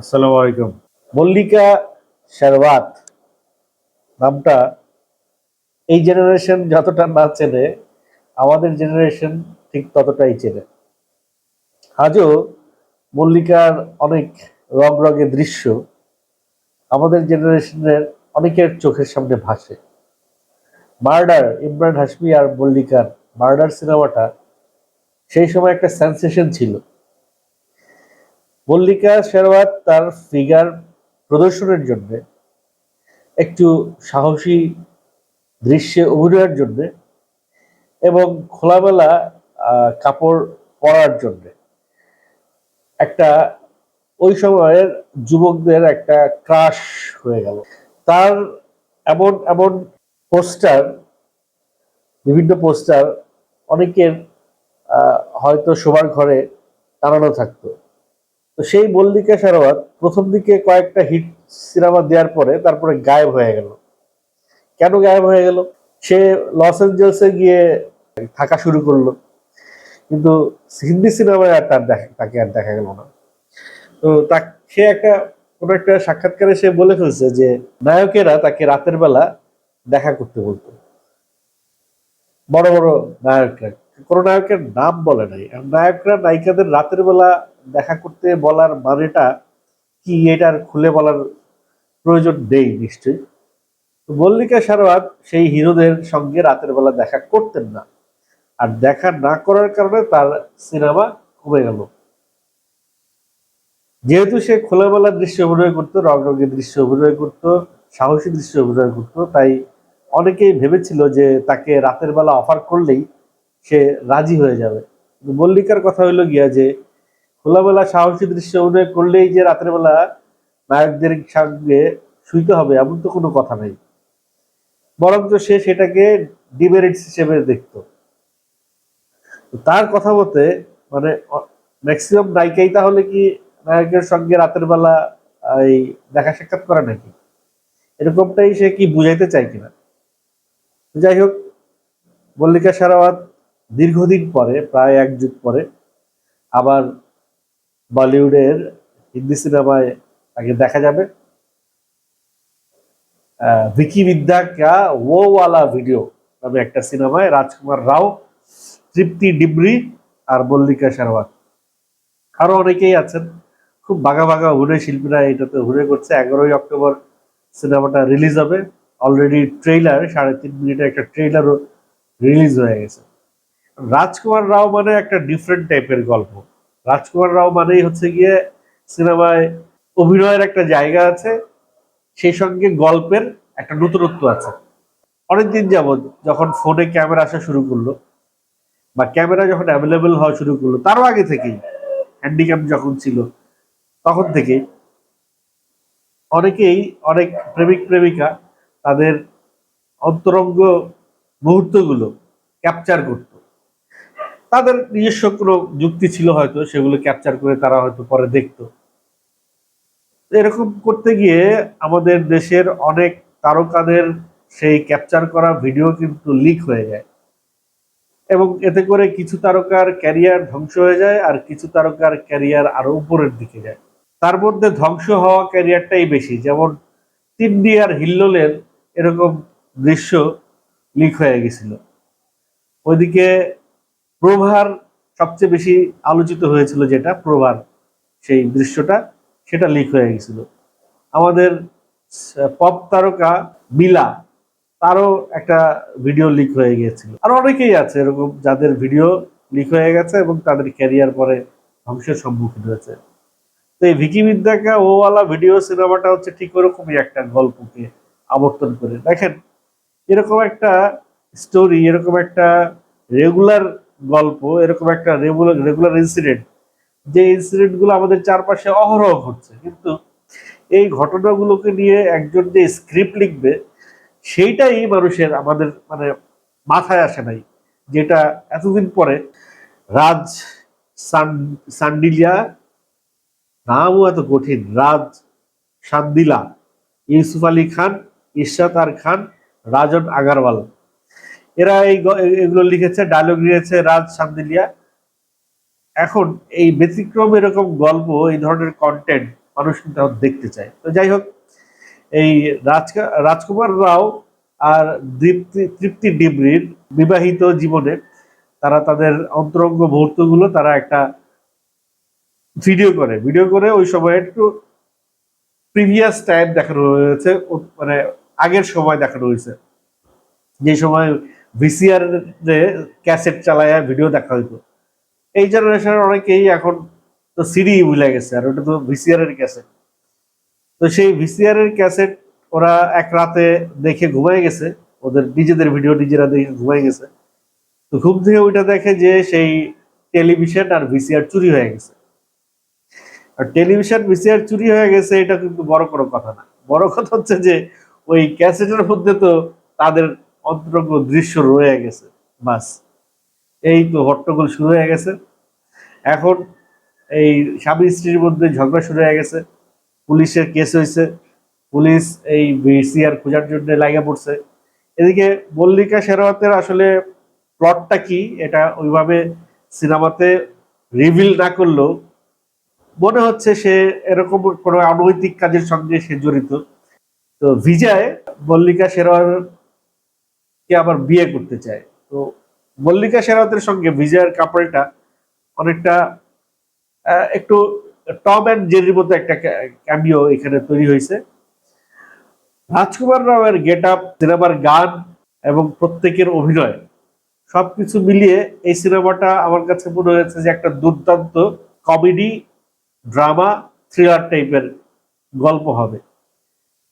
আসসালামু আলাইকুম। মল্লিকা শেরওয়াত নামটা এই জেনারেশন যতটা না চেনে, আমাদের জেনারেশন ঠিক ততটাই চেনে। আজও মল্লিকার অনেক রং রঙের দৃশ্য আমাদের জেনারেশনের অনেকের চোখের সামনে ভাসে। মার্ডার ইমরান হাসমি আর মল্লিকার মার্ডার সিনেমাটা সেই সময় একটা সেন্সেশন ছিল। মল্লিকা শেরওয়াত তার ফিগার প্রদর্শনের জন্য একটু সাহসী দৃশ্যে অভিনয়ের জন্য এবং খোলামেলা কাপড় পরার জন্য। একটা, ওই সময়ের যুবকদের একটা ক্রাশ হয়ে গেল। তার এমন এমন পোস্টার বিভিন্ন পোস্টার অনেকের হয়তো শোবার ঘরে টানানো থাকতো। তো সেই মল্লিকা সারোয়াত প্রথম দিকে কয়েকটা হিট সিনেমা দেওয়ার পরে তারপরে গায়েব হয়ে গেল। কেন গায়েব হয়ে গেল? সে লস অ্যাঞ্জেলসে গিয়ে থাকা শুরু করল। কিন্তু হিন্দি সিনেমায় আর তার দেখা, তাকে আর দেখা গেল না। তো তা সে একটা, কোনো একটা সাক্ষাৎকারে সে বলে ফেলছে যে নায়কেরা তাকে রাতের বেলা দেখা করতে বলতো। বড় বড় নায়করা, কোনো নায়কের নাম বলে নাই। নায়করা, নায়িকাদের রাতের বেলা দেখা করতে বলার মানেটা কি এটার খুলে বলার প্রয়োজন নেই নিশ্চয়ই। মল্লিকা সারোয়াত সেই হিরোদের সঙ্গে রাতের বেলা দেখা করতেন না। আর দেখা না করার কারণে তার সিনেমা কমে গেল। যেহেতু সে খোলামেলা দৃশ্য অভিনয় করতো রঙের দৃশ্য অভিনয় করতো, সাহসী দৃশ্য অভিনয় করতো, তাই অনেকেই ভেবেছিল যে তাকে রাতের বেলা অফার করলেই সে রাজি হয়ে যাবে। মল্লিকার কথা হইল গিয়া যে খোলামেলা সাহসী দৃশ্য অভিনয় করলেই যে রাতের বেলা নায়কদের সঙ্গে শুইতে হবে, এমন তো কোনো কথা নেই। বরঞ্চ সে সেটাকে ডিমেরিটস হিসেবে দেখতো। তার কথা মতে মানে ম্যাক্সিমাম নায়িকাই তাহলে কি নায়কের সঙ্গে রাতের বেলা এই দেখা সাক্ষাৎ করে নাকি? এরকমটাই সে কি বুঝাইতে চায় কিনা যাই হোক, মল্লিকা সারাওয়াত দীর্ঘদিন পরে, প্রায় এক যুগ পরে, আবার বলিউডের হিন্দি সিনেমায় আগে দেখা যাবে। ভিকি বিদ্যা কা ও ওয়ালা ভিডিও নামে একটা সিনেমায় রাজকুমার রাও, তৃপ্তি ডিবরি আর মল্লিকা সারওয়াত আরও অনেকেই আছেন। খুব বাঘা বাঘা অভিনয় শিল্পীরা এটাতে অভিনয় করছে। এগারোই অক্টোবর সিনেমাটা রিলিজ হবে। অলরেডি ট্রেইলার, সাড়ে তিন মিনিটের একটা ট্রেইলারও রিলিজ হয়ে গেছে। রাজকুমার রাও মানে একটা ডিফারেন্ট টাইপের গল্প। রাজকুমার রাও মানেই হচ্ছে গিয়ে সিনেমায় অভিনয়ের একটা জায়গা আছে, সেই সঙ্গে গল্পের একটা নতুনত্ব আছে। অনেকদিন যাবৎ যখন ফোনে ক্যামেরা আসা শুরু করল বা ক্যামেরা যখন অ্যাভেলেবেল হওয়া শুরু করল, তারও আগে থেকেই হ্যান্ডিক্যাম যখন ছিল, তখন থেকেই অনেকেই, অনেক প্রেমিক প্রেমিকা তাদের অন্তরঙ্গ মুহূর্তগুলো ক্যাপচার করত। তাদের নিজস্ব কোনো যুক্তি ছিল হয়তো, সেগুলো ক্যাপচার করে তারা হয়তো পরে দেখতো। এরকম করতে গিয়ে আমাদের দেশের অনেক তারকাদের সেই ক্যাপচার করা ভিডিও কিন্তু লিক হয়ে যায়। এবং এতে করে কিছু তারকার ক্যারিয়ার ধ্বংস হয়ে যায় আর কিছু তারকার ক্যারিয়ার আরও উপরের দিকে যায়। তার মধ্যে ধ্বংস হওয়া ক্যারিয়ারটাই বেশি। যেমন তিন্ডি আর হিল্লোলের এরকম দৃশ্য লিক হয়ে গেছিল। ওইদিকে প্রভার সবচেয়ে বেশি আলোচিত হয়েছিল যেটা, প্রভার সেই দৃশ্যটা, সেটা লিক হয়ে গেছিল। আমাদের পপ তারকা মিলা, তারও একটা ভিডিও লিক হয়ে গিয়েছিল। আর অনেকেই আছে এরকম যাদের ভিডিও লিক হয়ে গেছে এবং তাদের ক্যারিয়ার পরে ধ্বংসের সম্মুখীন হয়েছে। তো এই ভিকি বিদ্যাকা ওওয়ালা ভিডিও সিনেমাটা হচ্ছে ঠিক ওরকমই একটা গল্পকে আবর্তন করে। দেখেন, এরকম একটা স্টোরি এরকম একটা রেগুলার গল্প, এরকম একটা রেগুলার রেগুলার ইনসিডেন্ট যে ইনসিডেন্টগুলো আমাদের চারপাশে অহরহ ঘটছে। কিন্তু এই ঘটনাগুলোকে নিয়ে একজন যে স্ক্রিপ্ট লিখবে, সেইটাই মানুষের আমাদের মানে মাথায় আসে নাই, যেটা এতদিন পরে রাজ সান- সান্ডিলিয়া নামও এত কঠিন, রাজ সান্দিলা, ইউসুফ আলী খান ইশরাত আর খান, রাজন আগারওয়াল। এরা এই এগুলো লিখেছে ডায়লগ লিখেছে রাজ সান্দিলিয়া। এখন এই ব্যতিক্রম এরকম গল্প, এই ধরনের কন্টেন্ট মানুষ কিন্তু দেখতে চায়। তো যাই হোক, এই রাজকা রাজকুমার রাও আর তৃপ্তি ডিবরির বিবাহিত জীবনে তারা তাদের অন্তরঙ্গ মুহূর্তগুলো তারা একটা ভিডিও করে। ভিডিও করে ওই সময় একটু প্রিভিয়াস টাইম দেখানো হয়েছে মানে আগের সময় দেখানো হয়েছে। যে সময় ভিসিআর ক্যাসেট চালায় ভিডিও দেখা হইতো। এই জেনারেশনের অনেকেই এখন তো সিডি ভুলে গেছে, আর ওটা তো ভিসিআর এর ক্যাসেট তো সেই ভিসিআর এর ক্যাসেট ওরা এক রাতে দেখে ঘুমাই গেছে, ওদের নিজেদের ভিডিও নিজেরা দেখে ঘুমাই গেছে। তো ঘুম থেকে ওইটা দেখে যে সেই টেলিভিশন আর ভিসিআর চুরি হয়ে গেছে। আর টেলিভিশন ভিসিআর চুরি হয়ে গেছে, এটা কিন্তু বড় কোনো কথা না। বড় কথা হচ্ছে যে ওই ক্যাসেটের মধ্যে তো তাদের অন্তরঙ্গ দৃশ্য রয়ে গেছে, বাস। এই তো হট্টগোল শুরু হয়ে গেছে। এখন এই স্বামী স্ত্রীর মধ্যে ঝগড়া শুরু হয়ে গেছে। পুলিশের কেস হয়েছে। পুলিশ এই ভিসিআর খোঁজার জন্য লাগা পড়ছে। এদিকে মল্লিকা শেরওয়াতের আসলে প্লটটা কি, এটা ওইভাবে সিনেমাতে রিভিল না করলেও মনে হচ্ছে সে এরকম কোনো অনৈতিক কাজের সঙ্গে সে জড়িত। তো ভিজায় মল্লিকা শেরওয়ার কে আবার বিয়ে করতে চায়। তো মল্লিকা শেরাওয়াতের সঙ্গে বিজয়ের কাপড়টা অনেকটা একটু টম অ্যান্ড জেরির মতো একটা ক্যামিও এখানে তৈরি হয়েছে। রাজকুমার রাওয়ের গেট আপ, সিনেমার গান এবং প্রত্যেকের অভিনয় সবকিছু মিলিয়ে এই সিনেমাটা আমার কাছে মনে হয়েছে যে একটা দুর্দান্ত কমেডি, ড্রামা, থ্রিলার টাইপের গল্প হবে।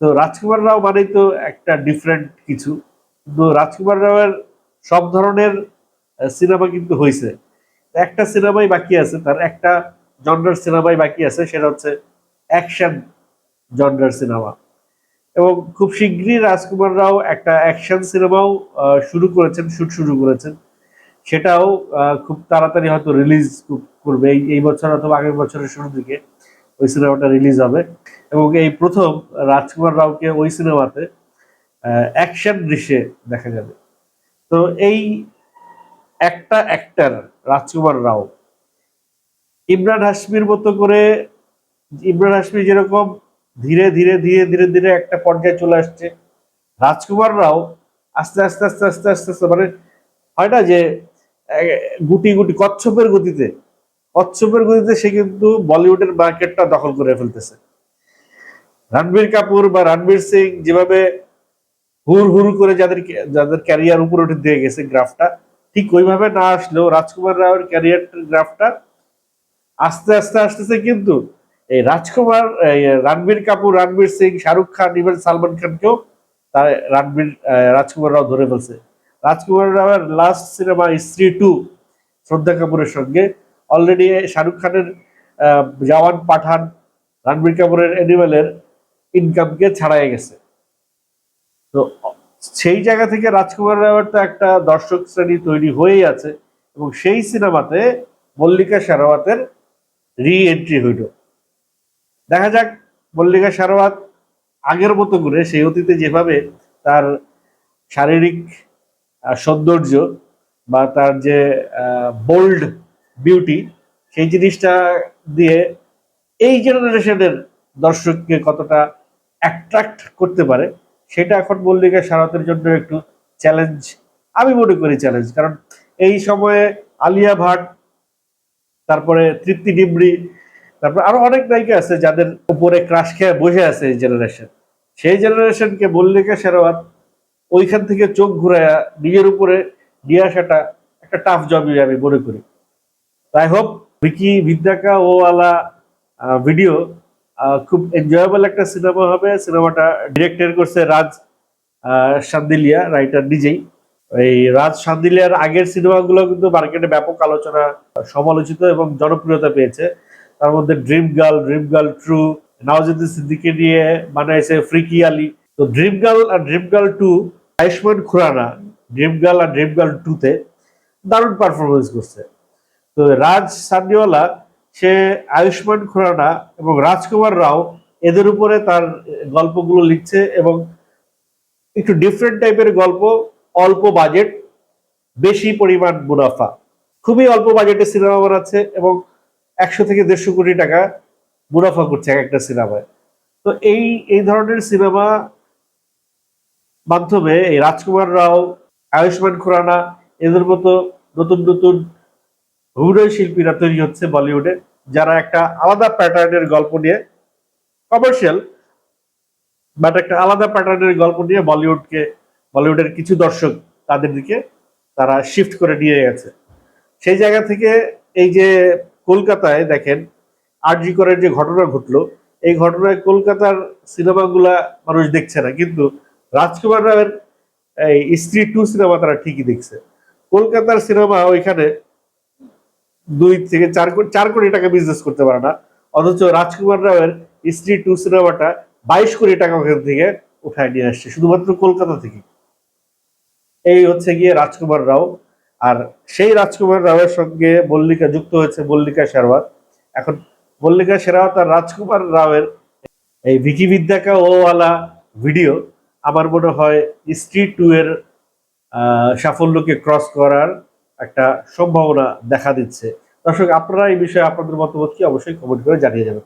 তো রাজকুমার রাও মানেই তো একটা ডিফারেন্ট কিছু। রাজকুমার রাওয়ের সব ধরনের সিনেমা কিন্তু হয়েছে একটা সিনেমাই বাকি আছে, তার একটা জনরার সিনেমাই বাকি আছে, সেটা হচ্ছে অ্যাকশন জনরার সিনেমা। এবং খুব শীঘ্রই রাজকুমার রাও একটা অ্যাকশন সিনেমাও শুরু করেছেন, শুট শুরু করেছেন। সেটাও খুব তাড়াতাড়ি হয়তো রিলিজ করবে, এই বছর অথবা আগের বছরের শুরুর দিকে ওই সিনেমাটা রিলিজ হবে। এবং এই প্রথম রাজকুমার রাওকে ওই সিনেমাতে অ্যাকশন দৃশ্যে দেখা যাবে। তো এই একটা অ্যাক্টার রাজকুমার রাও, ইমরান হাসমির মতো করে, ইমরান হাসমি যেরকম ধীরে ধীরে ধীরে ধীরে ধীরে একটা পর্যায়ে চলে আসছে, রাজকুমার রাও আস্তে আস্তে আস্তে আস্তে আস্তে আস্তে মানে হয় না যে গুটি গুটি, কচ্ছপের গতিতে কচ্ছপের গতিতে সে কিন্তু বলিউডের মার্কেটটা দখল করে ফেলতেছে। রণবীর কাপুর বা রণবীর সিং যেভাবে হুর হুর করে যাদের যাদের ক্যারিয়ার উপরে উঠে দিয়ে গেছে গ্রাফটা, ঠিক ওইভাবে না আসলেও রাজকুমার রাওয়ের ক্যারিয়ার গ্রাফটা আস্তে আস্তে আসতেছে কিন্তু এই রাজকুমার, এই রণবীর কাপুর, রণবীর সিং, শাহরুখ খান ইভেন সালমান খানকেও তার রণবীর রাজকুমার রাও ধরে ফেলছে। রাজকুমার রাওয়ের last cinema Stree two Shraddha কাপুরের সঙ্গে। অলরেডি শাহরুখ খানের জওয়ান পাঠান রণবীর কাপুরের অ্যানিমেলের ইনকামকে ছাড়াই গেছে। তো সেই জায়গা থেকে রাজকুমার রাওয়ের তো একটা দর্শক শ্রেণি তৈরি হয়েই আছে এবং সেই সিনেমাতে মল্লিকা শেরাওয়াতের রি এন্ট্রি হইল। দেখা যাক মল্লিকা শেরাওয়াত আগের মতো করে সেই অতীতে যেভাবে তার শারীরিক সৌন্দর্য বা তার যে বোল্ড বিউটি সেই জিনিসটা দিয়ে এই জেনারেশনের দর্শককে কতটা অ্যাট্রাক্ট করতে পারে সেটা এখন মল্লিকা সারাতের জন্য একটু চ্যালেঞ্জ আমি মনে করি চ্যালেঞ্জ কারণ এই সময়ে আলিয়া ভাট, তারপরে তৃপ্তি ডিমরি, তারপর আরও অনেক নায়িকা আছে যাদের উপরে ক্রাশ খেয়ে বসে আছে এই জেনারেশন সেই জেনারেশনকে মল্লিকা শেরওয়াত ওইখান থেকে চোখ ঘুরায়া নিজের উপরে নিয়ে আসাটা একটা টাফ জবই আমি মনে করি। তাই হোপ ভিকি ভিদ্যাকা ও আলা ভিডিও খুব এনজয়েবল একটা সিনেমা হবে। সিনেমাটা ডিরেক্টর করছে রাজ সান্দিলিয়া রাইটার নিজেই এই রাজ সান্দিলিয়ার আগের সিনেমাগুলো কিন্তু মার্কেটে ব্যাপক আলোচনা, সমালোচিত এবং জনপ্রিয়তা পেয়েছে। তার মধ্যে dream girl dream girl true Nawazuddin Siddiqui নিয়ে বানাইছে ফ্রিকি আলী তো ড্রিম গার্ল আর dream girl two Ayushmann Khurrana dream girl আর ড্রিম গার্ল টুতে দারুণ পারফরমেন্স করছে। তো রাজ সান্ডিওয়ালা সে আয়ুষ্মান খুরানা এবং রাজকুমার রাও এদের উপরে তার গল্পগুলো লিখছে এবং একটু ডিফারেন্ট টাইপের গল্প, অল্প বাজেট বেশি পরিমাণ মুনাফা। খুবই অল্প বাজেটে সিনেমা বানাচ্ছে এবং একশো থেকে দেড়শো কোটি টাকা মুনাফা করছে এক একটা সিনেমায় তো এই এই ধরনের সিনেমা মাধ্যমে এই রাজকুমার রাও, আয়ুষ্মান খুরানা, এদের মতো নতুন নতুন অভিনয় শিল্পীরা তৈরি হচ্ছে বলিউডে, যারা একটা আলাদা প্যাটার্নের গল্প নিয়ে কমার্শিয়াল বাট একটা আলাদা প্যাটার্নের গল্প নিয়ে বলিউডকে, বলিউডের কিছু দর্শক তাদের দিকে তারা শিফট করে নিয়ে গেছে। সেই জায়গা থেকে এই যে কলকাতায় দেখেন আরজি করের যে ঘটনা ঘটলো, এই ঘটনায় কলকাতার সিনেমাগুলা মানুষ দেখছে না, কিন্তু রাজকুমার রাওয়ের এই স্ত্রী টু সিনেমা তারা ঠিকই দেখছে। কলকাতার সিনেমা ওইখানে দুই থেকে চার কোটি চার কোটি টাকা বিজনেস করতে পারে না। অথচ রাজকুমার রাওয়ের স্ত্রী টু সিনেমাটা বাইশ কোটি টাকা ওখান থেকে উঠায় নিয়ে আসছে, শুধুমাত্র কলকাতা থেকে। এই হচ্ছে গিয়ে রাজকুমার রাও। আর সেই রাজকুমার রাওয়ের সঙ্গে মল্লিকা যুক্ত হয়েছে মল্লিকা শেরওয়াত। এখন মল্লিকা শেরাওয়াত আর রাজকুমার রাওয়ের এই ভিকি বিদ্যাকা ওওয়ালা ভিডিও আমার মনে হয় স্ট্রিট টু এর সাফল্যকে ক্রস করার একটা সম্ভাবনা দেখা দিচ্ছে। দর্শক, আপনারা এই বিষয়ে আপনাদের মতামত কি? অবশ্যই কমেন্ট করে জানিয়ে যাবেন।